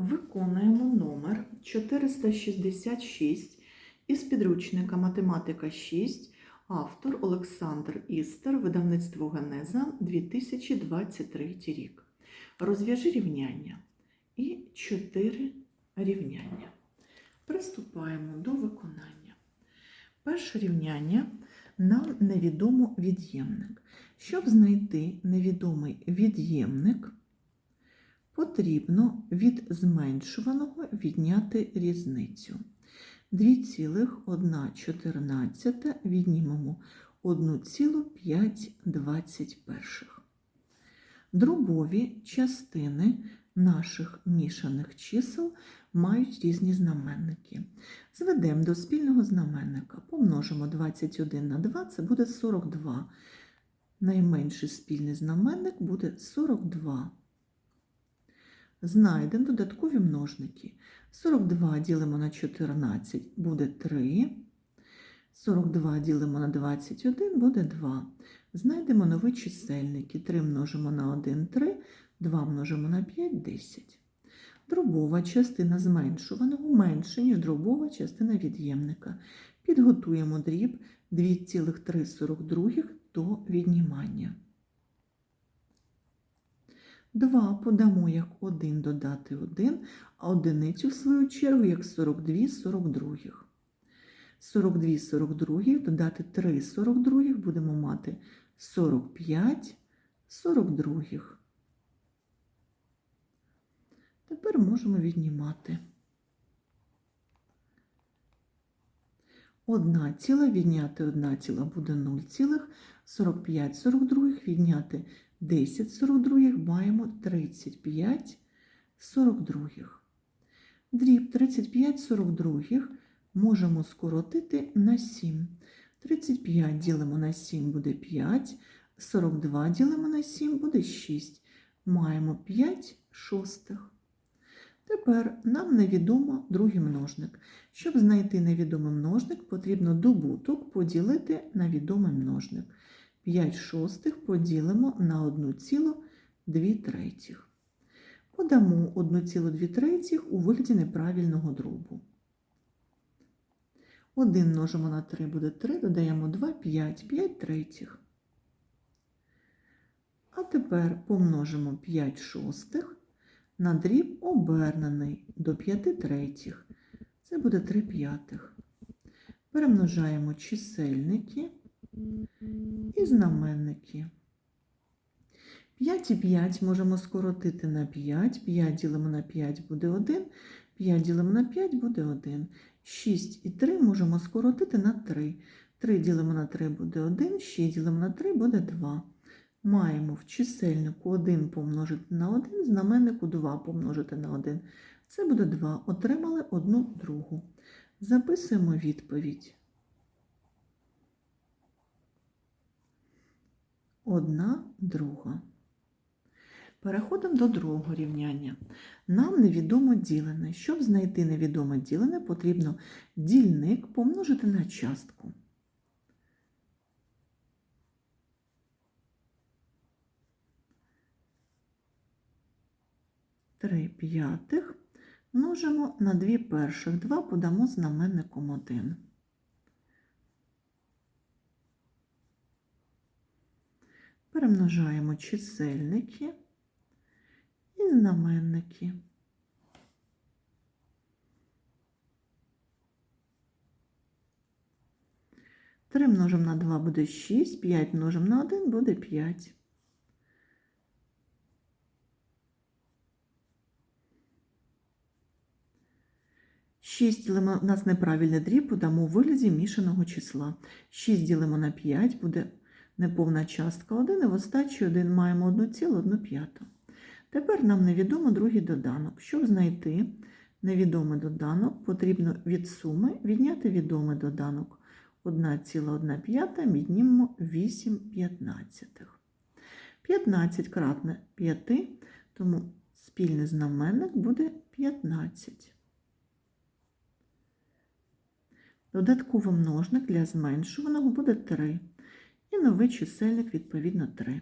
Виконуємо номер 466 із підручника Математика 6, автор Олександр Істер, видавництво Генеза 2023 рік. Розв'яжи рівняння і 4 рівняння. Приступаємо до виконання. Перше рівняння нам невідомо від'ємник. Щоб знайти невідомий від'ємник, потрібно від зменшуваного відняти різницю. 2,114 віднімемо 1,521. Дробові частини наших мішаних чисел мають різні знаменники. Зведемо до спільного знаменника, помножимо 21 на 2, це буде 42. Найменший спільний знаменник буде 42. Знайдемо додаткові множники. 42 ділимо на 14 буде 3. 42 ділимо на 21 буде 2. Знайдемо нові чисельники. 3 множимо на 1 3, 2 множимо на 5 10. Дробова частина зменшуваного менше, ніж дробова частина від'ємника. Підготуємо дріб 2,342 до віднімання. 2 подамо як 1 додати 1, а одиницю, в свою чергу, як 42 42. 42 42 додати 3 42 будемо мати 45 42. Тепер можемо віднімати. Одна ціла відняти одна ціла буде 0 цілих, 45 42 відняти 10 42 маємо 35 42. Дріб 35 42 можемо скоротити на 7. 35 ділимо на 7 буде 5, 42 ділимо на 7 буде 6. Маємо 5 шостих. Тепер нам невідомо другий множник. Щоб знайти невідомий множник, потрібно добуток поділити на відомий множник. 5 шостих поділимо на 1,2 третіх. Подамо 1,2 третіх у вигляді неправильного дробу. 1 множимо на 3 буде 3, додаємо 2, 5, 5 третіх. А тепер помножимо 5 шостих на дріб обернений до 5 третіх. Це буде 3 п'ятих. Перемножаємо чисельники і знаменники. 5 і 5 можемо скоротити на 5. 5 ділимо на 5 буде 1. 5 ділимо на 5 буде 1. 6 і 3 можемо скоротити на 3. 3 ділимо на 3 буде 1, 6 ділимо на 3 буде 2. Маємо в чисельнику 1 помножити на 1, знаменнику 2 помножити на 1. Це буде 2. Отримали одну другу. Записуємо відповідь. Одна друга. Переходимо до другого рівняння. Нам невідомо ділене. Щоб знайти невідоме ділене, потрібно дільник помножити на частку. Три п'ятих множимо на дві перших. Два подамо знаменником один. Перемножаємо чисельники і знаменники. Три множимо на 2 буде 6, 5 множимо на 1 буде 5. Шість ділимо, у нас неправильний дріб, подамо у вигляді мішаного числа. 6 ділимо на 5 буде неповна частка 1, і в остачі 1 маємо 1,1. Тепер нам невідомо другий доданок. Щоб знайти невідомий доданок, потрібно від суми відняти відомий доданок. 1,1 п'ята віднімемо 8 п'ятнадцятих. 15 кратне 5, тому спільний знаменник буде 15. Додатковий множник для зменшуваного буде 3. Новий чисельник, відповідно, 3.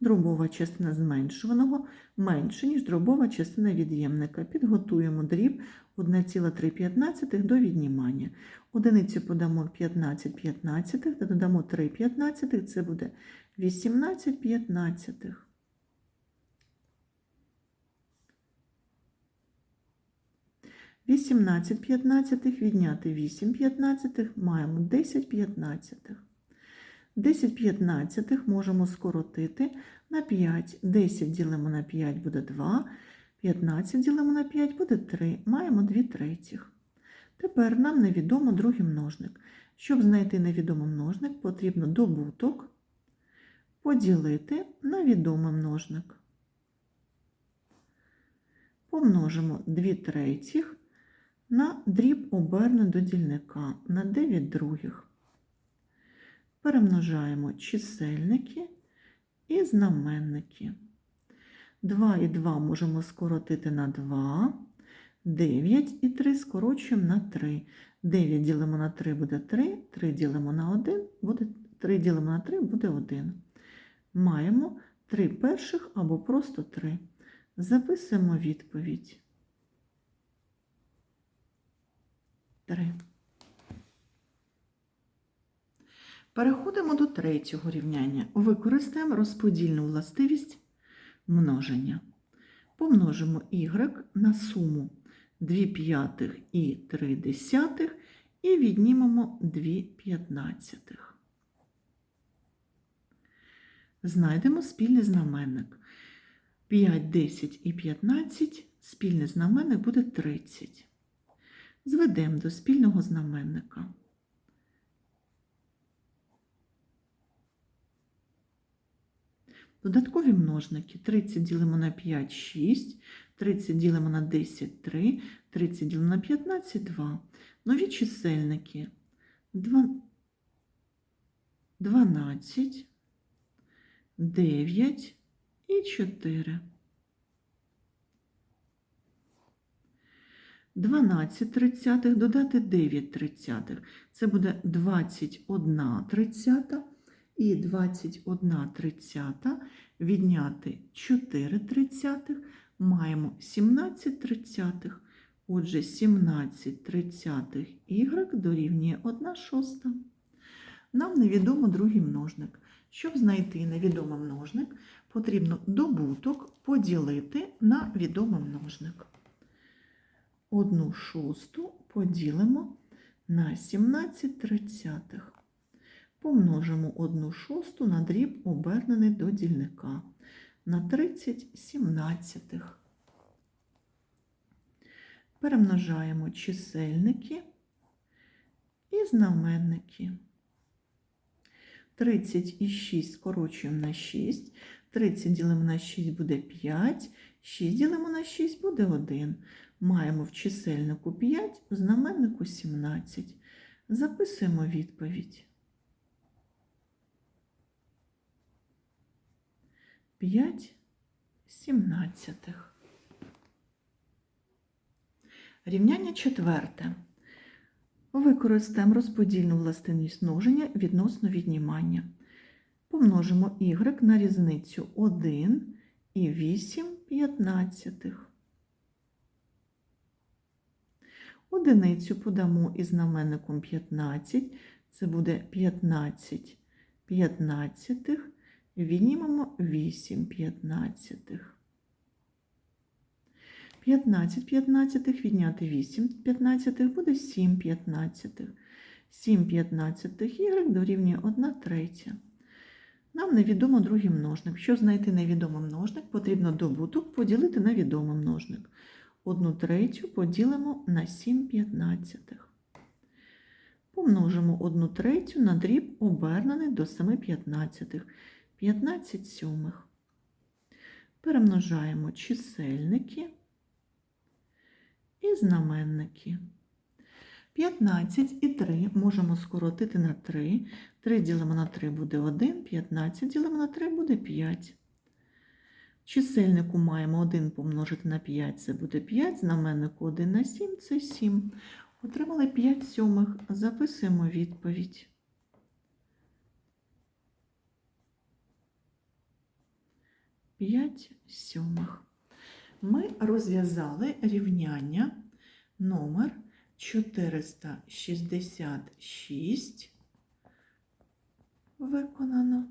Дробова частина зменшуваного менше, ніж дробова частина від'ємника. Підготуємо дріб 1,3 до віднімання. Одиницю подамо 15 п'ятнадцятих та додамо 3 п'ятнадцятих, це буде 18 п'ятнадцятих. Вісімнадцять п'ятнадцятих відняти 8 п'ятнадцятих маємо 10 п'ятнадцятих. 10 п'ятнадцятих можемо скоротити на 5. 10 ділимо на 5 буде 2, 15 ділимо на 5 буде 3. Маємо 2 третіх. Тепер нам невідомо другий множник. Щоб знайти невідомий множник, потрібно добуток поділити на відомий множник. Помножимо 2 третіх на дріб обернений до дільника на 9 других. Перемножаємо чисельники і знаменники. 2 і 2 можемо скоротити на 2. 9 і 3 скорочуємо на 3. 9 ділимо на 3 буде 3, 3 ділимо на 1, буде 3 ділимо на 3 буде 1. Маємо 3 перших або просто 3. Записуємо відповідь. 3. Переходимо до третього рівняння. Використаємо розподільну властивість множення. Помножимо y на суму 2 п'ятих і 3 десятих і віднімемо 2 п'ятнадцятих. Знайдемо спільний знаменник. 5, 10 і 15 спільний знаменник буде 30. Зведемо до спільного знаменника. Додаткові множники 30 ділимо на 5 6, 30 ділимо на 10 3, 30 ділимо на 15 2. Нові чисельники 12, 9 і 4. 12 тридцятих додати 9 тридцятих. Це буде 21 тридцята і 21 тридцята відняти 4 тридцятих, маємо 17 тридцятих. Отже, 17 тридцятих y дорівнює 1 шоста. Нам невідомо другий множник. Щоб знайти невідомий множник, потрібно добуток поділити на відомий множник. 1 шосту поділимо на 17 тридцятих. Помножимо 1 шосту на дріб, обернений до дільника на 30 сімнадцятих. Перемножаємо чисельники і знаменники. 30 і 6 скорочуємо на 6. 30 ділимо на 6 буде 5, 6 ділимо на 6 буде 1. Маємо в чисельнику 5, в знаменнику 17. Записуємо відповідь. 5 сімнадцятих. Рівняння четверте. Використаємо розподільну властивість множення відносно віднімання. Помножимо y на різницю 1 і 8 п'ятнадцятих. Одиницю подамо із знаменником 15, це буде 15 п'ятнадцятих, віднімемо 8 п'ятнадцятих. 15 п'ятнадцятих відняти 8 п'ятнадцятих буде 7 п'ятнадцятих. 7 п'ятнадцятих y дорівнює 1 третя. Нам невідомо другий множник. Щоб знайти невідомий множник, потрібно добуток поділити на відомий множник. 1 третю поділимо на 7 п'ятнадцятих. Помножимо 1 третю на дріб, обернений до 7 п'ятнадцятих. 15 сьомих. Перемножаємо чисельники і знаменники. 15 і 3 можемо скоротити на 3. 3 ділимо на 3 буде 1, 15 ділимо на 3 буде 5. Чисельнику маємо 1 помножити на 5, це буде 5, знаменнику 1 на 7 це 7. Отримали 5 сьомих. Записуємо відповідь. 5 сьомих. Ми розв'язали рівняння номер 466 виконано